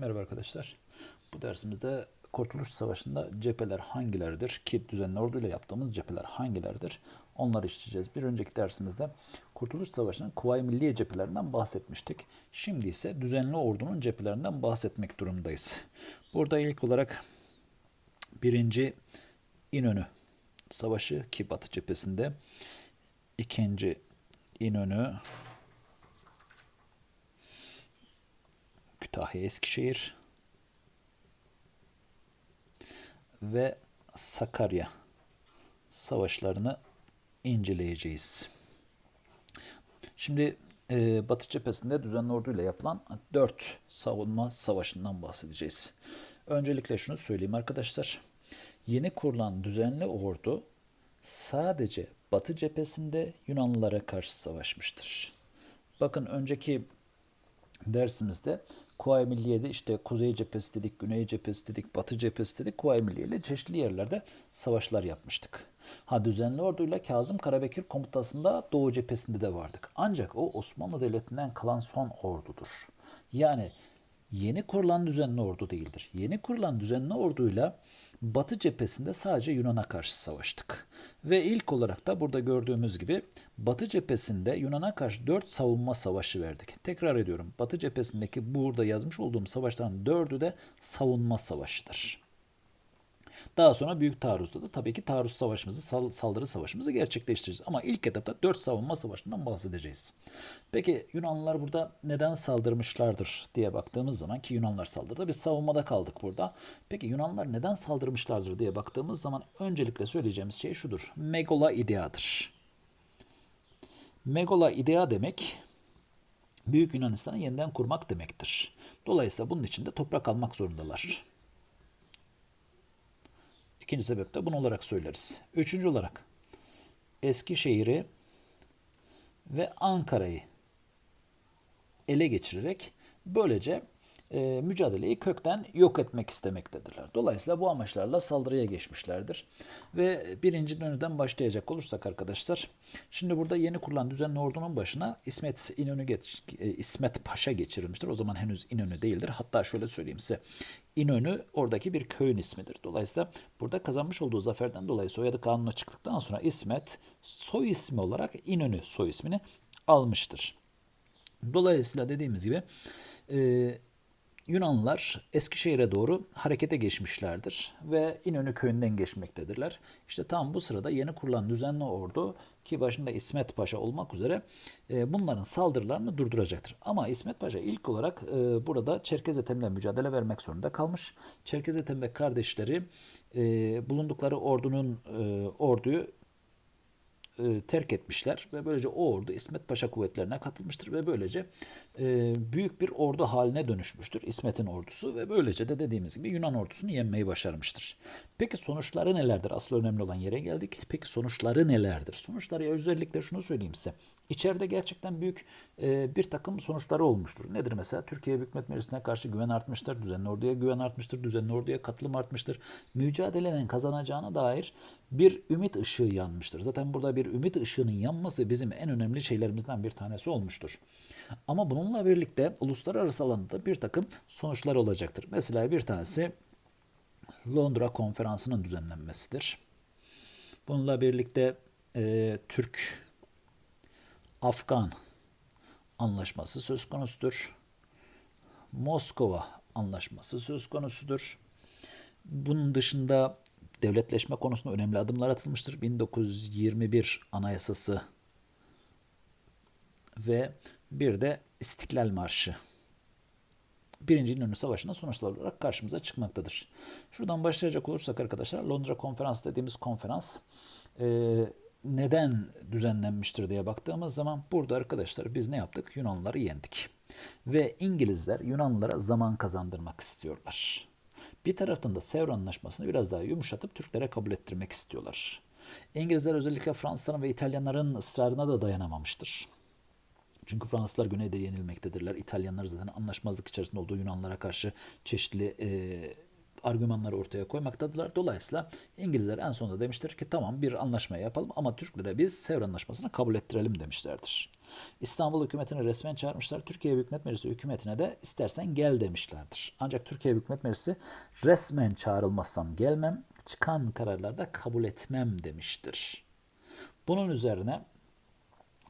Merhaba arkadaşlar. Bu dersimizde Kurtuluş Savaşı'nda cepheler hangileridir ki düzenli orduyla yaptığımız cepheler hangileridir onları işleyeceğiz. Bir önceki dersimizde Kurtuluş Savaşı'nın Kuvayi Milliye cephelerinden bahsetmiştik. Şimdi ise düzenli ordunun cephelerinden bahsetmek durumundayız. Burada ilk olarak birinci İnönü Savaşı ki Batı cephesinde ikinci İnönü Kütahya Eskişehir ve Sakarya savaşlarını inceleyeceğiz. Şimdi e, Batı cephesinde düzenli orduyla yapılan 4 savunma savaşından bahsedeceğiz. Öncelikle şunu söyleyeyim arkadaşlar. Yeni kurulan düzenli ordu sadece Batı cephesinde Yunanlılara karşı savaşmıştır. Bakın önceki dersimizde Kuvayi Milliye'de işte Kuzey cephesi dedik, Güney cephesi dedik, Batı cephesi dedik. Kuvayi Milliye ile çeşitli yerlerde savaşlar yapmıştık. Ha düzenli orduyla Kazım Karabekir komutasında Doğu cephesinde de vardık. Ancak o Osmanlı Devleti'nden kalan son ordudur. Yani yeni kurulan düzenli ordu değildir. Yeni kurulan düzenli orduyla Batı cephesinde sadece Yunan'a karşı savaştık. Ve ilk olarak da burada gördüğümüz gibi Batı cephesinde Yunan'a karşı 4 savunma savaşı verdik. Tekrar ediyorum. Batı cephesindeki burada yazmış olduğum savaşların 4'ü de savunma savaşıdır. Daha sonra Büyük Taarruz'da da tabii ki taarruz savaşımızı, saldırı savaşımızı gerçekleştireceğiz. Ama ilk etapta 4 savunma savaşından bahsedeceğiz. Peki Yunanlılar burada neden saldırmışlardır diye baktığımız zaman ki Yunanlar saldırdı. Biz savunmada kaldık burada. Peki Yunanlılar neden saldırmışlardır diye baktığımız zaman öncelikle söyleyeceğimiz şey şudur. Megola ideadır. Megola idea demek Büyük Yunanistan'ı yeniden kurmak demektir. Dolayısıyla bunun için de toprak almak zorundalar. İkinci sebep de bunu olarak söyleriz. Üçüncü olarak Eskişehir'i ve Ankara'yı ele geçirerek böylece e, mücadeleyi kökten yok etmek istemektedirler. Dolayısıyla bu amaçlarla saldırıya geçmişlerdir. Ve birinci dönüden başlayacak olursak arkadaşlar, şimdi burada yeni kurulan düzenli ordunun başına İsmet İnönü geç, e, İsmet Paşa geçirilmiştir. O zaman henüz İnönü değildir. Hatta şöyle söyleyeyim size. İnönü oradaki bir köyün ismidir. Dolayısıyla burada kazanmış olduğu zaferden dolayı soyadı kanuna çıktıktan sonra İsmet soy ismi olarak İnönü soy ismini almıştır. Dolayısıyla dediğimiz gibi e, Yunanlılar Eskişehir'e doğru harekete geçmişlerdir ve İnönü köyünden geçmektedirler. İşte tam bu sırada yeni kurulan düzenli ordu ki başında İsmet Paşa olmak üzere e, bunların saldırılarını durduracaktır. Ama İsmet Paşa ilk olarak e, burada Çerkez Ethem'le mücadele vermek zorunda kalmış. Çerkez Ethem ve kardeşleri e, bulundukları ordunun orduyu e, terk etmişler ve böylece o ordu İsmet Paşa kuvvetlerine katılmıştır ve böylece e, büyük bir ordu haline dönüşmüştür İsmet'in ordusu ve böylece de dediğimiz gibi Yunan ordusunu yenmeyi başarmıştır. Peki sonuçları nelerdir? Asıl önemli olan yere geldik. Peki sonuçları nelerdir? Sonuçları özellikle şunu söyleyeyim size. İçeride gerçekten büyük e, bir takım sonuçları olmuştur. Nedir mesela? Türkiye Millet Meclisi'ne karşı güven artmıştır, düzenli orduya güven artmıştır, düzenli orduya katılım artmıştır. Mücadelenin kazanacağına dair bir ümit ışığı yanmıştır. Zaten burada bir ümit ışığının yanması bizim en önemli şeylerimizden bir tanesi olmuştur. Ama bununla birlikte uluslararası alanda bir takım sonuçlar olacaktır. Mesela bir tanesi Londra Konferansı'nın düzenlenmesidir. Bununla birlikte e, Türk Afgan anlaşması söz konusudur. Moskova anlaşması söz konusudur. Bunun dışında devletleşme konusunda önemli adımlar atılmıştır. 1921 Anayasası ve bir de İstiklal Marşı. Birinci İnönü Savaşı'nın sonuçları olarak karşımıza çıkmaktadır. Şuradan başlayacak olursak arkadaşlar Londra Konferans dediğimiz konferans e, neden düzenlenmiştir diye baktığımız zaman burada arkadaşlar biz ne yaptık? Yunanlıları yendik. Ve İngilizler Yunanlılara zaman kazandırmak istiyorlar. Bir taraftan da Sevr Anlaşması'nı biraz daha yumuşatıp Türklere kabul ettirmek istiyorlar. İngilizler özellikle Fransızların ve İtalyanların ısrarına da dayanamamıştır. Çünkü Fransızlar güneyde yenilmektedirler. İtalyanlar zaten anlaşmazlık içerisinde olduğu Yunanlara karşı çeşitli e, argümanları ortaya koymaktadırlar. Dolayısıyla İngilizler en sonunda demiştir ki tamam bir anlaşma yapalım ama Türklere biz Sevr Anlaşması'nı kabul ettirelim demişlerdir. İstanbul hükümetini resmen çağırmışlar. Türkiye Büyük Millet Meclisi hükümetine de istersen gel demişlerdir. Ancak Türkiye Büyük Millet Meclisi resmen çağrılmazsam gelmem, çıkan kararlarda kabul etmem demiştir. Bunun üzerine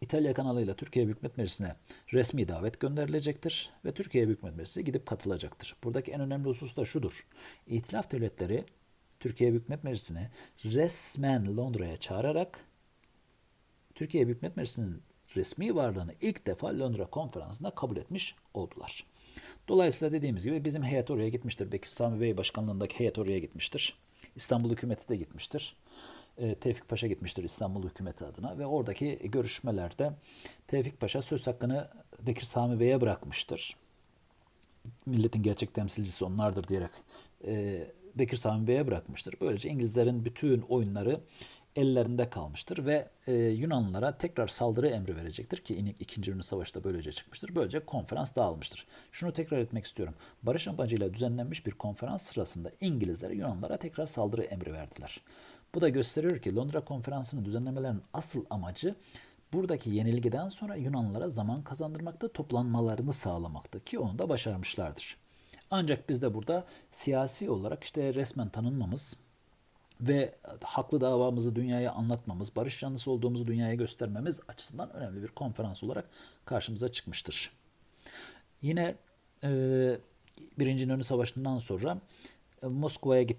İtalya kanalıyla Türkiye Büyük Millet Meclisi'ne resmi davet gönderilecektir ve Türkiye Büyük Millet Meclisi gidip katılacaktır. Buradaki en önemli husus da şudur. İtilaf devletleri Türkiye Büyük Millet Meclisi'ne resmen Londra'ya çağırarak Türkiye Büyük Millet Meclisi'nin resmi varlığını ilk defa Londra konferansında kabul etmiş oldular. Dolayısıyla dediğimiz gibi bizim heyet oraya gitmiştir. Bekir Sami Bey başkanlığındaki heyet oraya gitmiştir. İstanbul hükümeti de gitmiştir. E, Tevfik Paşa gitmiştir İstanbul hükümeti adına ve oradaki görüşmelerde Tevfik Paşa söz hakkını Bekir Sami Bey'e bırakmıştır. Milletin gerçek temsilcisi onlardır diyerek e, Bekir Sami Bey'e bırakmıştır. Böylece İngilizlerin bütün oyunları ellerinde kalmıştır ve e, Yunanlılara tekrar saldırı emri verecektir ki İkinci Dünya Savaşı da böylece çıkmıştır. Böylece konferans dağılmıştır. Şunu tekrar etmek istiyorum. Barış amacıyla düzenlenmiş bir konferans sırasında İngilizler Yunanlılara tekrar saldırı emri verdiler. Bu da gösteriyor ki Londra konferansını düzenlemelerinin asıl amacı buradaki yenilgiden sonra Yunanlılara zaman kazandırmakta, toplanmalarını sağlamaktı ki onu da başarmışlardır. Ancak biz de burada siyasi olarak işte resmen tanınmamız, ve haklı davamızı dünyaya anlatmamız, barış yanlısı olduğumuzu dünyaya göstermemiz açısından önemli bir konferans olarak karşımıza çıkmıştır. Yine e, Birinci İnönü Savaşı'ndan sonra e, Moskova'ya git,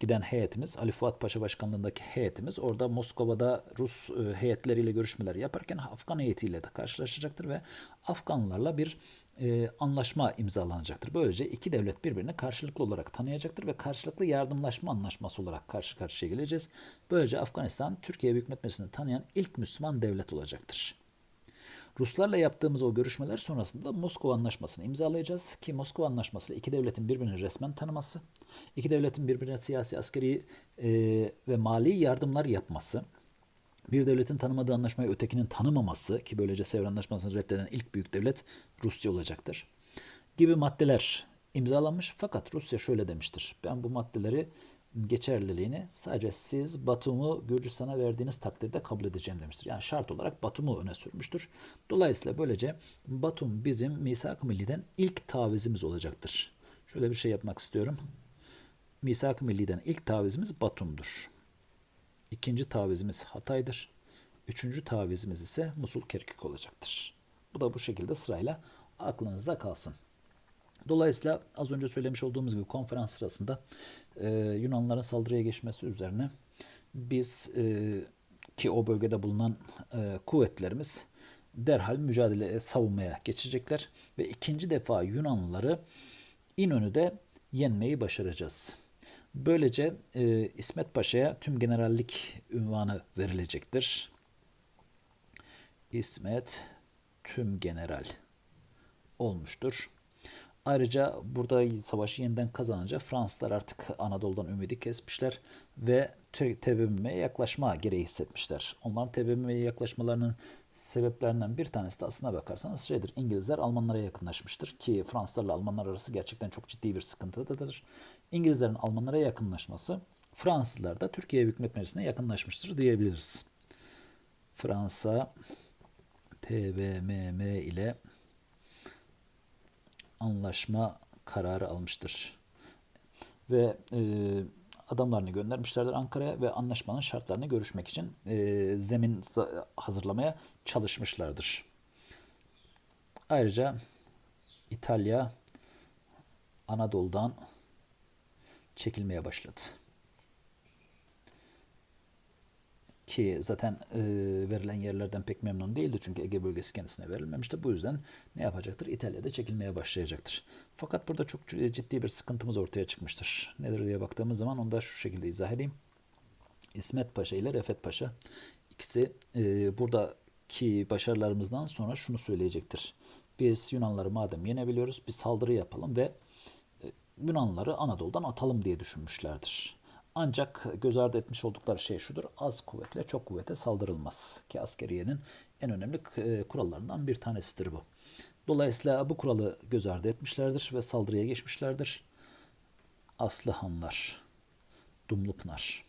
giden heyetimiz, Ali Fuat Paşa başkanlığındaki heyetimiz orada Moskova'da Rus e, heyetleriyle görüşmeler yaparken Afgan heyetiyle de karşılaşacaktır ve Afganlarla bir e, anlaşma imzalanacaktır. Böylece iki devlet birbirini karşılıklı olarak tanıyacaktır ve karşılıklı yardımlaşma anlaşması olarak karşı karşıya geleceğiz. Böylece Afganistan Türkiye Büyük Millet Meclisi'ni tanıyan ilk Müslüman devlet olacaktır. Ruslarla yaptığımız o görüşmeler sonrasında Moskova Anlaşması'nı imzalayacağız ki Moskova Anlaşması iki devletin birbirini resmen tanıması, iki devletin birbirine siyasi, askeri e, ve mali yardımlar yapması, bir devletin tanımadığı anlaşmayı ötekinin tanımaması ki böylece Sevr Anlaşması'nı reddeden ilk büyük devlet Rusya olacaktır. Gibi maddeler imzalanmış fakat Rusya şöyle demiştir. Ben bu maddeleri geçerliliğini sadece siz Batum'u Gürcistan'a verdiğiniz takdirde kabul edeceğim demiştir. Yani şart olarak Batum'u öne sürmüştür. Dolayısıyla böylece Batum bizim Misak-ı Milli'den ilk tavizimiz olacaktır. Şöyle bir şey yapmak istiyorum. Misak-ı Milli'den ilk tavizimiz Batum'dur. İkinci tavizimiz Hatay'dır. Üçüncü tavizimiz ise Musul Kerkük olacaktır. Bu da bu şekilde sırayla aklınızda kalsın. Dolayısıyla az önce söylemiş olduğumuz gibi konferans sırasında e, Yunanlıların saldırıya geçmesi üzerine biz e, ki o bölgede bulunan e, kuvvetlerimiz derhal mücadeleye savunmaya geçecekler ve ikinci defa Yunanlıları İnönü'de yenmeyi başaracağız. Böylece e, İsmet Paşa'ya tüm generallik ünvanı verilecektir. İsmet tüm general olmuştur. Ayrıca burada savaşı yeniden kazanınca Fransızlar artık Anadolu'dan ümidi kesmişler ve TBMM'ye yaklaşma gereği hissetmişler. Onların TBMM'ye yaklaşmalarının sebeplerinden bir tanesi de aslına bakarsanız şeydir. İngilizler Almanlara yakınlaşmıştır ki Fransızlarla Almanlar arası gerçekten çok ciddi bir sıkıntıdadır. İngilizlerin Almanlara yakınlaşması Fransızlar da Türkiye Millet Meclisi'ne yakınlaşmıştır diyebiliriz. Fransa TBMM ile anlaşma kararı almıştır. Ve e, adamlarını göndermişlerdir Ankara'ya ve anlaşmanın şartlarını görüşmek için e, zemin hazırlamaya çalışmışlardır. Ayrıca İtalya Anadolu'dan çekilmeye başladı. ki zaten e, verilen yerlerden pek memnun değildi çünkü Ege bölgesi kendisine verilmemişti. Bu yüzden ne yapacaktır? İtalya'da çekilmeye başlayacaktır. Fakat burada çok ciddi bir sıkıntımız ortaya çıkmıştır. Nedir diye baktığımız zaman onu da şu şekilde izah edeyim. İsmet Paşa ile Refet Paşa ikisi e, buradaki başarılarımızdan sonra şunu söyleyecektir. Biz Yunanları madem yenebiliyoruz bir saldırı yapalım ve Yunanlıları Anadolu'dan atalım diye düşünmüşlerdir. Ancak göz ardı etmiş oldukları şey şudur. Az kuvvetle çok kuvvete saldırılmaz. Ki askeriyenin en önemli e, kurallarından bir tanesidir bu. Dolayısıyla bu kuralı göz ardı etmişlerdir ve saldırıya geçmişlerdir. Aslıhanlar, Dumlupınar.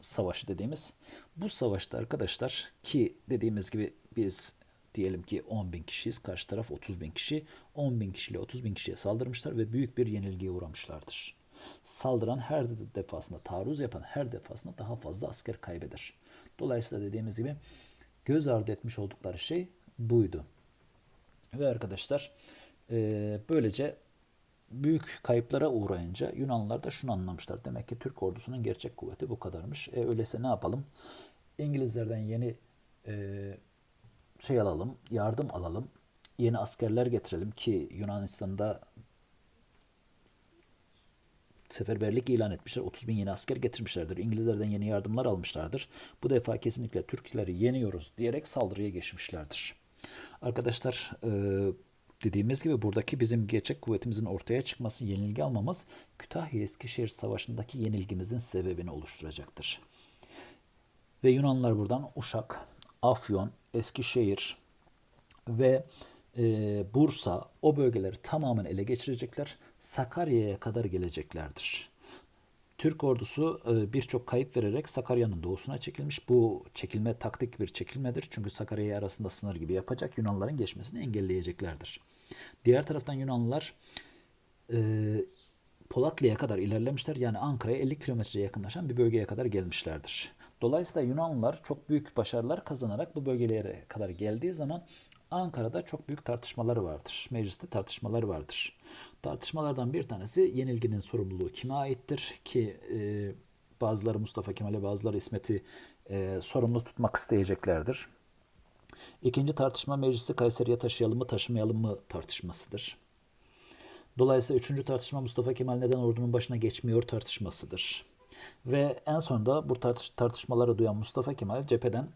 Savaşı dediğimiz. Bu savaşta arkadaşlar ki dediğimiz gibi biz diyelim ki 10 bin kişiyiz. Karşı taraf 30 bin kişi. 10 bin kişiyle 30 bin kişiye saldırmışlar ve büyük bir yenilgiye uğramışlardır. Saldıran her defasında, taarruz yapan her defasında daha fazla asker kaybeder. Dolayısıyla dediğimiz gibi göz ardı etmiş oldukları şey buydu. Ve arkadaşlar e, böylece büyük kayıplara uğrayınca Yunanlılar da şunu anlamışlar. Demek ki Türk ordusunun gerçek kuvveti bu kadarmış. E, öyleyse ne yapalım? İngilizlerden yeni e, şey alalım, yardım alalım. Yeni askerler getirelim ki Yunanistan'da seferberlik ilan etmişler. 30 bin yeni asker getirmişlerdir. İngilizlerden yeni yardımlar almışlardır. Bu defa kesinlikle Türkleri yeniyoruz diyerek saldırıya geçmişlerdir. Arkadaşlar e, dediğimiz gibi buradaki bizim gerçek kuvvetimizin ortaya çıkması, yenilgi almamız Kütahya Eskişehir Savaşı'ndaki yenilgimizin sebebini oluşturacaktır. Ve Yunanlılar buradan Uşak, Afyon, Eskişehir ve e, Bursa o bölgeleri tamamen ele geçirecekler. Sakarya'ya kadar geleceklerdir. Türk ordusu e, birçok kayıp vererek Sakarya'nın doğusuna çekilmiş. Bu çekilme taktik bir çekilmedir. Çünkü Sakarya arasında sınır gibi yapacak. Yunanlıların geçmesini engelleyeceklerdir. Diğer taraftan Yunanlılar e, Polatlı'ya kadar ilerlemişler. Yani Ankara'ya 50 kilometreye yakınlaşan bir bölgeye kadar gelmişlerdir. Dolayısıyla Yunanlılar çok büyük başarılar kazanarak bu bölgelere kadar geldiği zaman Ankara'da çok büyük tartışmaları vardır. Mecliste tartışmaları vardır. Tartışmalardan bir tanesi yenilginin sorumluluğu kime aittir ki e, bazıları Mustafa Kemal'e bazıları İsmet'i e, sorumlu tutmak isteyeceklerdir. İkinci tartışma meclisi Kayseri'ye taşıyalım mı taşımayalım mı tartışmasıdır. Dolayısıyla üçüncü tartışma Mustafa Kemal neden ordunun başına geçmiyor tartışmasıdır. Ve en sonunda bu tartış tartışmaları duyan Mustafa Kemal cepheden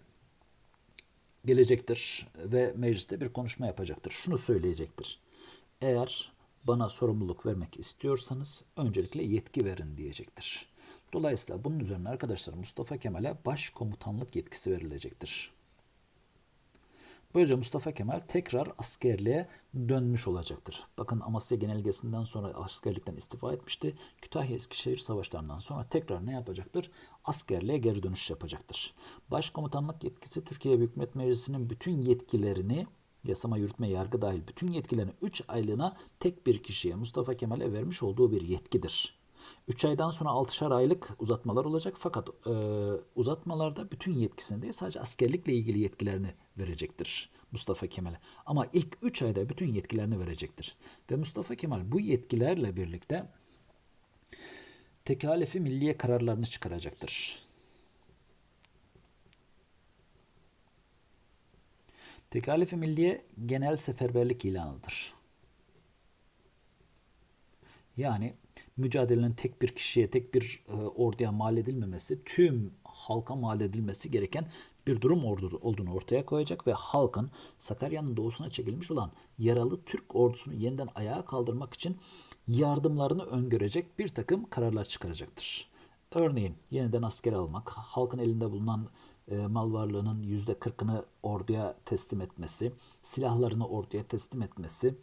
gelecektir ve mecliste bir konuşma yapacaktır. Şunu söyleyecektir. Eğer bana sorumluluk vermek istiyorsanız öncelikle yetki verin diyecektir. Dolayısıyla bunun üzerine arkadaşlar Mustafa Kemal'e başkomutanlık yetkisi verilecektir. Böylece Mustafa Kemal tekrar askerliğe dönmüş olacaktır. Bakın Amasya Genelgesi'nden sonra askerlikten istifa etmişti. Kütahya Eskişehir savaşlarından sonra tekrar ne yapacaktır? Askerliğe geri dönüş yapacaktır. Başkomutanlık yetkisi Türkiye Büyük Millet Meclisi'nin bütün yetkilerini yasama, yürütme, yargı dahil bütün yetkilerini 3 aylığına tek bir kişiye Mustafa Kemal'e vermiş olduğu bir yetkidir. 3 aydan sonra 6'şar aylık uzatmalar olacak fakat e, uzatmalarda bütün yetkisini değil sadece askerlikle ilgili yetkilerini verecektir Mustafa Kemal'e. Ama ilk 3 ayda bütün yetkilerini verecektir. Ve Mustafa Kemal bu yetkilerle birlikte tekalifi milliye kararlarını çıkaracaktır. Tekalifi milliye genel seferberlik ilanıdır. Yani mücadelenin tek bir kişiye, tek bir e, orduya mal edilmemesi, tüm halka mal edilmesi gereken bir durum olduğunu ortaya koyacak ve halkın Sakarya'nın doğusuna çekilmiş olan yaralı Türk ordusunu yeniden ayağa kaldırmak için yardımlarını öngörecek bir takım kararlar çıkaracaktır. Örneğin yeniden asker almak, halkın elinde bulunan e, mal varlığının yüzde kırkını orduya teslim etmesi, silahlarını orduya teslim etmesi,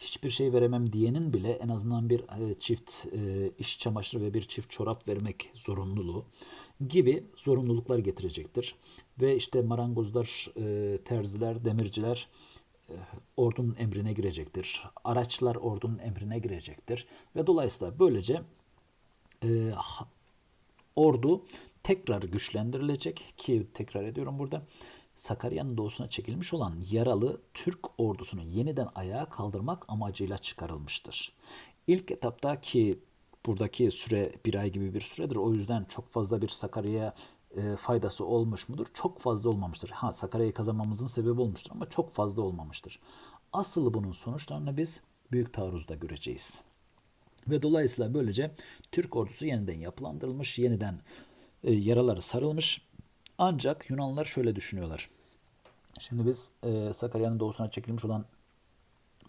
hiçbir şey veremem diyenin bile en azından bir e, çift e, iş çamaşırı ve bir çift çorap vermek zorunluluğu gibi zorunluluklar getirecektir. Ve işte marangozlar, e, terziler, demirciler ordunun emrine girecektir. Araçlar ordunun emrine girecektir. Ve dolayısıyla böylece ordu tekrar güçlendirilecek ki tekrar ediyorum burada Sakarya'nın doğusuna çekilmiş olan yaralı Türk ordusunu yeniden ayağa kaldırmak amacıyla çıkarılmıştır. İlk etapta ki buradaki süre bir ay gibi bir süredir. O yüzden çok fazla bir Sakarya'ya e, faydası olmuş mudur? Çok fazla olmamıştır. Ha Sakarya'yı kazanmamızın sebebi olmuştur ama çok fazla olmamıştır. Asıl bunun sonuçlarını biz büyük taarruzda göreceğiz. Ve dolayısıyla böylece Türk ordusu yeniden yapılandırılmış, yeniden e, yaraları sarılmış ancak Yunanlılar şöyle düşünüyorlar. Şimdi biz e, Sakarya'nın doğusuna çekilmiş olan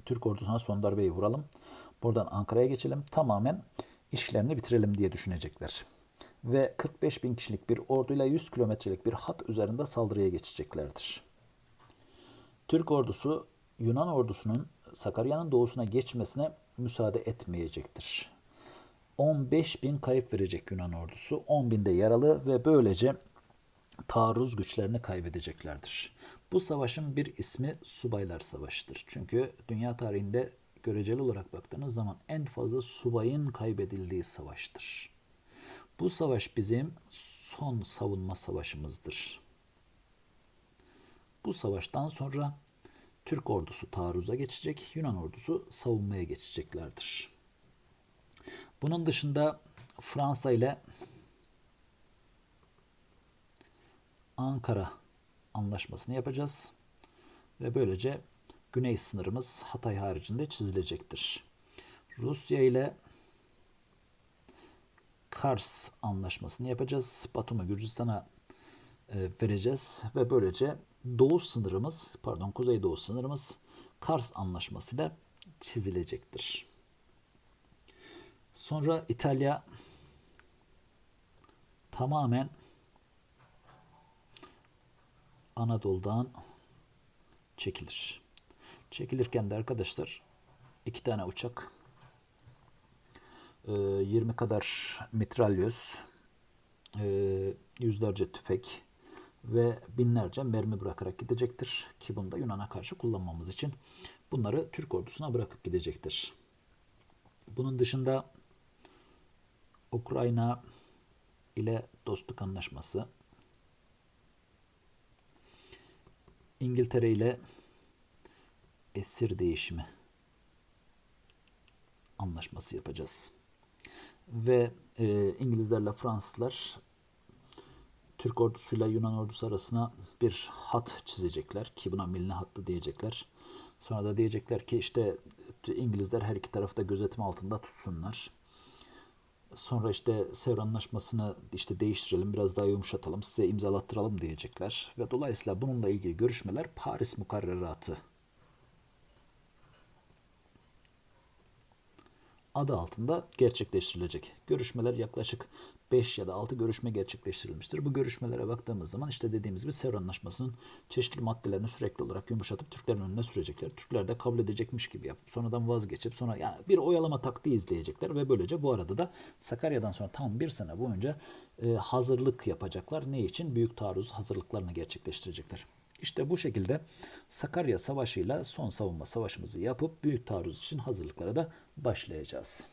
Türk ordusuna son darbeyi vuralım. Buradan Ankara'ya geçelim. Tamamen işlerini bitirelim diye düşünecekler. Ve 45 bin kişilik bir orduyla 100 kilometrelik bir hat üzerinde saldırıya geçeceklerdir. Türk ordusu Yunan ordusunun Sakarya'nın doğusuna geçmesine müsaade etmeyecektir. 15 bin kayıp verecek Yunan ordusu. 10 bin de yaralı ve böylece taarruz güçlerini kaybedeceklerdir. Bu savaşın bir ismi Subaylar Savaşı'dır. Çünkü dünya tarihinde göreceli olarak baktığınız zaman en fazla subayın kaybedildiği savaştır. Bu savaş bizim son savunma savaşımızdır. Bu savaştan sonra Türk ordusu taarruza geçecek, Yunan ordusu savunmaya geçeceklerdir. Bunun dışında Fransa ile Ankara anlaşmasını yapacağız. Ve böylece güney sınırımız Hatay haricinde çizilecektir. Rusya ile Kars anlaşmasını yapacağız. Batum'u Gürcistan'a e, vereceğiz ve böylece doğu sınırımız, pardon kuzeydoğu sınırımız Kars anlaşmasıyla çizilecektir. Sonra İtalya tamamen Anadolu'dan çekilir. Çekilirken de arkadaşlar iki tane uçak, e, 20 kadar mitralyöz, e, yüzlerce tüfek ve binlerce mermi bırakarak gidecektir. Ki bunu da Yunan'a karşı kullanmamız için bunları Türk ordusuna bırakıp gidecektir. Bunun dışında Ukrayna ile dostluk anlaşması, İngiltere ile esir değişimi anlaşması yapacağız. Ve e, İngilizlerle Fransızlar Türk ordusuyla Yunan ordusu arasına bir hat çizecekler ki buna milli hattı diyecekler. Sonra da diyecekler ki işte İngilizler her iki tarafta gözetim altında tutsunlar. Sonra işte Sevr Anlaşması'nı işte değiştirelim, biraz daha yumuşatalım, size imzalattıralım diyecekler. Ve dolayısıyla bununla ilgili görüşmeler Paris Mukarreratı adı altında gerçekleştirilecek. Görüşmeler yaklaşık 5 ya da 6 görüşme gerçekleştirilmiştir. Bu görüşmelere baktığımız zaman işte dediğimiz gibi Sevr Anlaşması'nın çeşitli maddelerini sürekli olarak yumuşatıp Türklerin önüne sürecekler. Türkler de kabul edecekmiş gibi yapıp sonradan vazgeçip sonra yani bir oyalama taktiği izleyecekler ve böylece bu arada da Sakarya'dan sonra tam bir sene boyunca e, hazırlık yapacaklar. Ne için? Büyük taarruz hazırlıklarını gerçekleştirecekler. İşte bu şekilde Sakarya Savaşı ile son savunma savaşımızı yapıp büyük taarruz için hazırlıklara da başlayacağız.